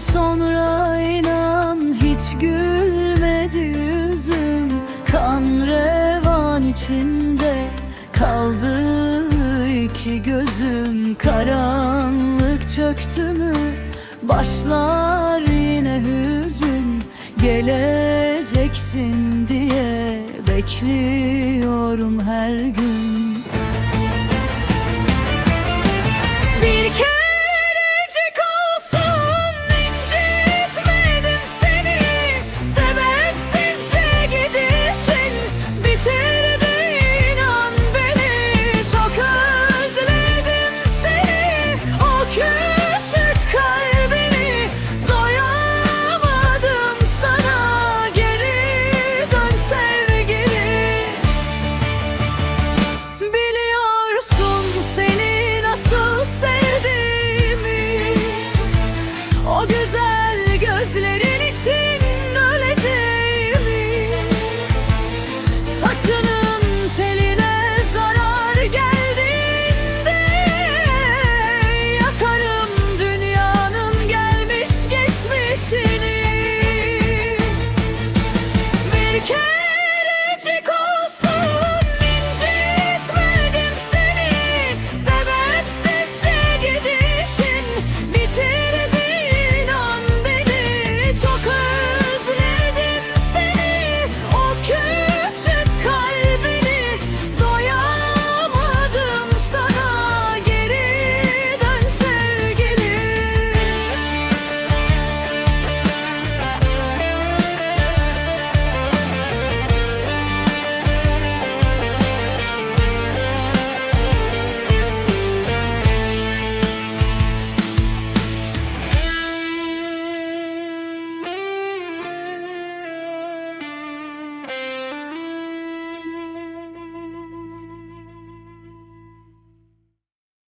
sonra inan hiç gülmedi yüzüm. Kan revan içinde kaldı iki gözüm. Karanlık çöktü mü? Başlar yine hüzün. Geleceksin diye bekliyorum her gün gözlerin için öleceğimi Saçının teline zarar geldiğinde Yakarım dünyanın gelmiş geçmişini. Bir kerecik